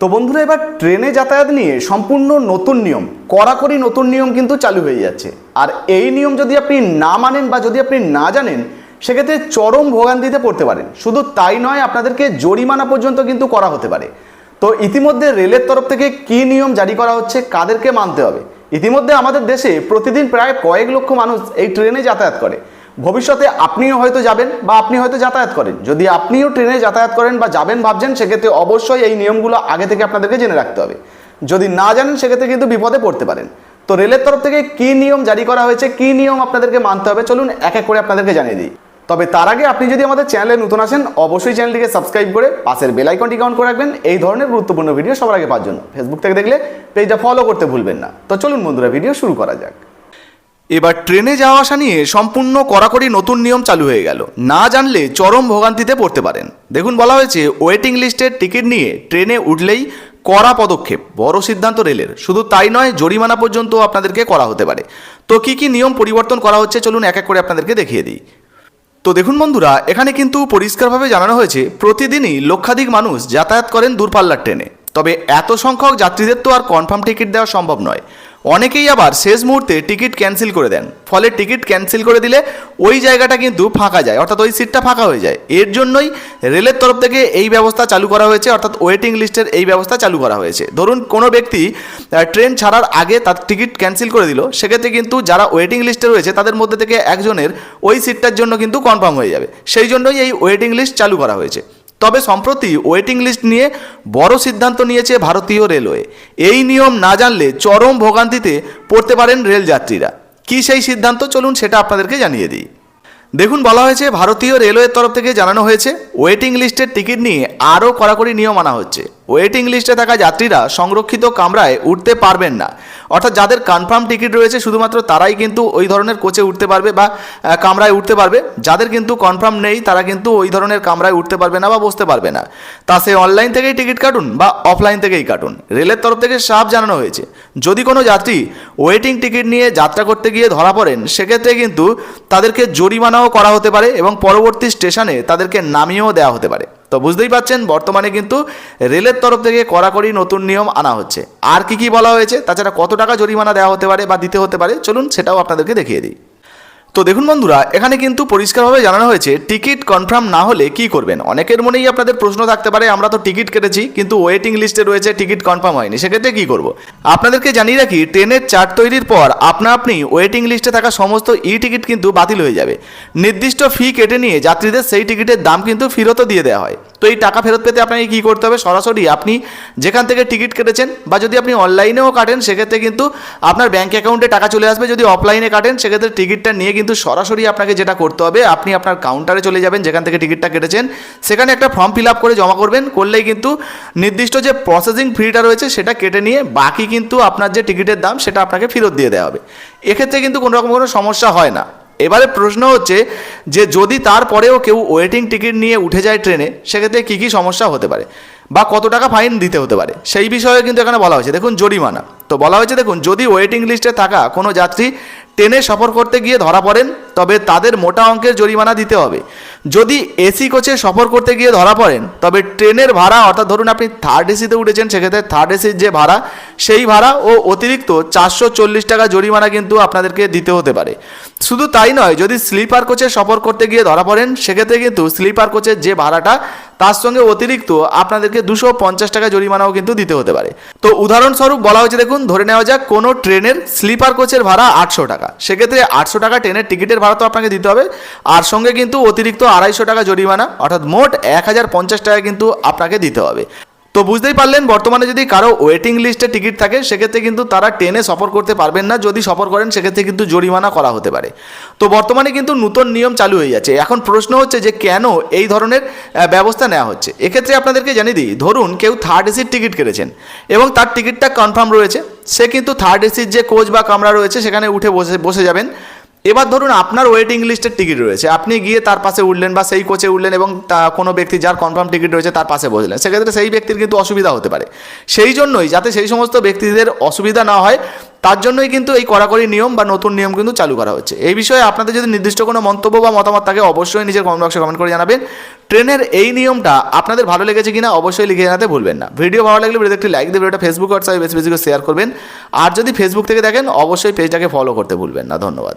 তো বন্ধুরা, এবার ট্রেনে যাতায়াত নিয়ে সম্পূর্ণ নতুন নিয়ম, কড়াকড়ি নতুন নিয়ম কিন্তু চালু হয়ে যাচ্ছে। আর এই নিয়ম যদি আপনি না মানেন বা যদি আপনি না জানেন, সেক্ষেত্রে চরম ভোগান্তিতে পড়তে পারেন। শুধু তাই নয়, আপনাদেরকে জরিমানা পর্যন্ত কিন্তু করা হতে পারে। তো ইতিমধ্যে রেলের তরফ থেকে কি নিয়ম জারি করা হচ্ছে, কাদেরকে মানতে হবে? ইতিমধ্যে আমাদের দেশে প্রতিদিন প্রায় কয়েক লক্ষ মানুষ এই ট্রেনে যাতায়াত করে। ভবিষ্যতে আপনিও হয়তো যাবেন বা আপনি হয়তো যাতায়াত করেন। যদি আপনিও ট্রেনে যাতায়াত করেন বা যাবেন ভাবছেন, সেক্ষেত্রে অবশ্যই এই নিয়মগুলো আগে থেকে আপনাদেরকে জেনে রাখতে হবে। যদি না জানেন, সেক্ষেত্রে কিন্তু বিপদে পড়তে পারেন। তো রেলের তরফ থেকে কি নিয়ম জারি করা হয়েছে, কি নিয়ম আপনাদেরকে মানতে হবে, চলুন এক এক করে আপনাদেরকে জানিয়ে দিই। তবে তার আগে আপনি যদি আমাদের চ্যানেলে নতুন আসেন, অবশ্যই চ্যানেলটিকে সাবস্ক্রাইব করে পাশের বেল আইকনটি অন করে রাখবেন। এই ধরনের গুরুত্বপূর্ণ ভিডিও সবার আগে পাওয়ার জন্য। ফেসবুক থেকে দেখলে পেজটা ফলো করতে ভুলবেন না। তো চলুন বন্ধুরা, ভিডিও শুরু করা যাক। এবার ট্রেনে যাওয়া আসা নিয়ে সম্পূর্ণ কড়াকড়ি নতুন নিয়ম চালু হয়ে গেল। না জানলে চরম ভোগান্তিতে পড়তে পারেন। দেখুন, বলা হয়েছে ওয়েটিং লিস্টের টিকিট নিয়ে ট্রেনে উঠলেই কড়া পদক্ষেপ, বড় সিদ্ধান্ত রেলের। শুধু তাই নয়, জরিমানা পর্যন্ত আপনাদেরকে করা হতে পারে। তো কি কি নিয়ম পরিবর্তন করা হচ্ছে? চলুন এক এক করে আপনাদেরকে দেখিয়ে দিই। তো দেখুন বন্ধুরা, এখানে কিন্তু পরিষ্কারভাবে জানানো হয়েছে, প্রতিদিনই লক্ষাধিক মানুষ যাতায়াত করেন দূরপাল্লার ট্রেনে। তবে এত সংখ্যক যাত্রীদের তো আর কনফার্ম টিকিট দেওয়া সম্ভব নয়। অনেকেই আবার শেষ মুহূর্তে টিকিট ক্যান্সেল করে দেন। ফলে টিকিট ক্যান্সেল করে দিলে ওই জায়গাটা কিন্তু ফাঁকা যায়, অর্থাৎ ওই সিটটা ফাঁকা হয়ে যায়। এর জন্যই রেলের তরফ থেকে এই ব্যবস্থা চালু করা হয়েছে, অর্থাৎ ওয়েটিং লিস্টের এই ব্যবস্থা চালু করা হয়েছে। ধরুন কোনো ব্যক্তি ট্রেন ছাড়ার আগে তার টিকিট ক্যান্সেল করে দিল, সেক্ষেত্রে কিন্তু যারা ওয়েটিং লিস্টে রয়েছে তাদের মধ্যে থেকে একজনের ওই সিটটার জন্য কিন্তু কনফার্ম হয়ে যাবে। সেই জন্যই এই ওয়েটিং লিস্ট চালু করা হয়েছে। তবে সম্প্রতি ওয়েটিং লিস্ট নিয়ে বড় সিদ্ধান্ত নিয়েছে ভারতীয় রেলওয়ে। এই নিয়ম না জানলে চরম ভোগান্তিতে পড়তে পারেন রেল যাত্রীরা কি সেই সিদ্ধান্ত? চলুন সেটা আপনাদেরকে জানিয়ে দিই। দেখুন, বলা হয়েছে, ভারতীয় রেলওয়ের তরফ থেকে জানানো হয়েছে ওয়েটিং লিস্টের টিকিট নিয়ে আরও কড়াকড়ি নিয়ম আনা হচ্ছে। ওয়েটিং লিস্টে থাকা যাত্রীরা সংরক্ষিত কামরায় উঠতে পারবেন না। অর্থাৎ যাদের কনফার্ম টিকিট রয়েছে, শুধুমাত্র তারাই কিন্তু ওই ধরনের কোচে উঠতে পারবে বা কামরায় উঠতে পারবে। যাদের কিন্তু কনফার্ম নেই, তারা কিন্তু ওই ধরনের কামরায় উঠতে পারবে না বা বসতে পারবে না। তা সে অনলাইন থেকেই টিকিট কাটুন বা অফলাইন থেকেই কাটুন। রেলের তরফ থেকে সাফ জানানো হয়েছে। যদি কোনো যাত্রী ওয়েটিং টিকিট নিয়ে যাত্রা করতে গিয়ে ধরা পড়েন, সেক্ষেত্রে কিন্তু তাদেরকে জরিমানাও করা হতে পারে এবং পরবর্তী স্টেশনে তাদেরকে নামিয়েও দেওয়া হতে পারে। তো বুঝতেই পাচ্ছেন বর্তমানে কিন্তু রেলের তরফ থেকে কড়াকড়ি নতুন নিয়ম আনা হচ্ছে। আর কি কি বলা হয়েছে, তাছাড়া কত টাকা জরিমানা দেওয়া হতে পারে বা দিতে হতে পারে, চলুন সেটাও আপনাদেরকে দেখিয়ে দিই। তো দেখুন বন্ধুরা, এখানে কিন্তু পরিষ্কারভাবে জানানো হয়েছে, টিকিট কনফার্ম না হলে কি করবেন? অনেকের মনেই আপনাদের প্রশ্ন থাকতে পারে, আমরা তো টিকিট কেটেছি, কিন্তু ওয়েটিং লিস্টে রয়েছে, টিকিট কনফার্ম হয়নি, সেক্ষেত্রে কি করব? আপনাদেরকে জানিয়ে রাখি, ট্রেনের চার্ট তৈরির পর আপনা আপনি ওয়েটিং লিস্টে থাকা সমস্ত ই টিকিট কিন্তু বাতিল হয়ে যাবে। নির্দিষ্ট ফি কেটে নিয়ে যাত্রীদের সেই টিকিটের দাম কিন্তু ফেরতও দিয়ে দেওয়া হয়। তো এই টাকা ফেরত পেতে আপনাকে কী করতে হবে? সরাসরি আপনি যেখান থেকে টিকিট কেটেছেন বা যদি আপনি অনলাইনেও কাটেন, সেক্ষেত্রে কিন্তু আপনার ব্যাঙ্ক অ্যাকাউন্টে টাকা চলে আসবে। যদি অফলাইনে কাটেন, সেক্ষেত্রে টিকিটটা নিয়ে কিন্তু সরাসরি আপনাকে যেটা করতে হবে, আপনি আপনার কাউন্টারে চলে যাবেন, যেখান থেকে টিকিটটা কেটেছেন। সেখানে একটা ফর্ম ফিল আপ করে জমা করবেন। করলেই কিন্তু নির্দিষ্ট যে প্রসেসিং ফিটা রয়েছে, সেটা কেটে নিয়ে বাকি কিন্তু আপনার যে টিকিটের দাম, সেটা আপনাকে ফেরত দিয়ে দেওয়া হবে। এক্ষেত্রে কিন্তু কোনো রকম কোনো সমস্যা হয় না। এবারে প্রশ্ন হচ্ছে যে যদি তারপরেও কেউ ওয়েটিং টিকিট নিয়ে উঠে যায় ট্রেনে, সেক্ষেত্রে কী কী সমস্যা হতে পারে? বা কত টাকা ফাইন দিতে হতে পারে? সেই বিষয়ে কিন্তু এখানে বলা হয়েছে। দেখুন, জরিমানা। তো বলা হয়েছে, দেখুন, যদি ওয়েটিং লিস্টে থাকা কোনো যাত্রী ট্রেনে সফর করতে গিয়ে ধরা পড়েন, তবে তাদের মোটা অঙ্কের জরিমানা দিতে হবে। যদি এসি কোচে সফর করতে গিয়ে ধরা পড়েন, তবে ট্রেনের ভাড়া, অর্থাৎ ধরুন আপনি থার্ড এসিতে উঠেছেন, সেক্ষেত্রে থার্ড এসির যে ভাড়া, সেই ভাড়া ও অতিরিক্ত চারশো চল্লিশ টাকা জরিমানা কিন্তু আপনাদেরকে দিতে হতে পারে। শুধু তাই নয়, যদি স্লিপার কোচে সফর করতে গিয়ে ধরা পড়েন, সেক্ষেত্রে কিন্তু স্লিপার কোচের যে ভাড়াটা তার সঙ্গে অতিরিক্ত আপনাদেরকে দুশো পঞ্চাশ টাকা জরিমানাও কিন্তু দিতে হতে পারে। তো উদাহরণস্বরূপ বলা হয়েছে, দেখুন, ধরে নেওয়া যাক, কোনো ট্রেনের স্লিপার কোচের ভাড়া আটশো টাকা। সেক্ষেত্রে আটশো টাকা ট্রেনের টিকিটের ভাড়া তো আপনাকে দিতে হবে। আর সঙ্গে কিন্তু অতিরিক্ত আড়াইশো টাকা জরিমানা, অর্থাৎ মোট এক হাজার পঞ্চাশ টাকা কিন্তু আপনাকে দিতে হবে। তো বুঝতেই পারলেন, বর্তমানে যদি কারও ওয়েটিং লিস্টে টিকিট থাকে, সেক্ষেত্রে কিন্তু তারা ট্রেনে সফর করতে পারবেন না। যদি সফর করেন, সেক্ষেত্রে কিন্তু জরিমানা করা হতে পারে। তো বর্তমানে কিন্তু নতুন নিয়ম চালু হয়ে যাচ্ছে। এখন প্রশ্ন হচ্ছে যে, কেন এই ধরনের ব্যবস্থা নেওয়া হচ্ছে? এক্ষেত্রে আপনাদেরকে জানিয়ে দিই, ধরুন কেউ থার্ড এসির টিকিট কেটেছেন এবং তার টিকিটটা কনফার্ম রয়েছে। সে কিন্তু থার্ড এসির যে কোচ বা কামরা রয়েছে, সেখানে উঠে বসে বসে যাবেন। এবার ধরুন আপনার ওয়েটিং লিস্টের টিকিট রয়েছে। আপনি গিয়ে তার পাশে উঠলেন বা সেই কোচে উঠলেন এবং কোনো ব্যক্তি যার কনফার্ম টিকিট রয়েছে তার পাশে বসলেন। সেক্ষেত্রে সেই ব্যক্তির কিন্তু অসুবিধা হতে পারে। সেই জন্যই যাতে সেই সমস্ত ব্যক্তিদের অসুবিধা না হয়, তার জন্যই কিন্তু এই কড়াকড়ি নিয়ম বা নতুন নিয়ম কিন্তু চালু করা হচ্ছে। এই বিষয়ে আপনাদের যদি নির্দিষ্ট কোনো মন্তব্য বা মতামত থাকে, অবশ্যই নিজের কমেন্ট বক্সে কমেন্ট করে জানাবেন। ট্রেনের এই নিয়মটা আপনাদের ভালো লেগেছে কিনা অবশ্যই লিখে জানাতে ভুলবেন না। ভিডিও ভালো লাগলে ভিডিওতে একটি লাইক দিয়ে ভিডিওটা ফেসবুক হোয়াটসঅ্যাপে বেশি বেশি করে শেয়ার করবেন। আর যদি ফেসবুক থেকে দেখেন, অবশ্যই পেজটাকে ফলো করতে ভুলবেন না। ধন্যবাদ।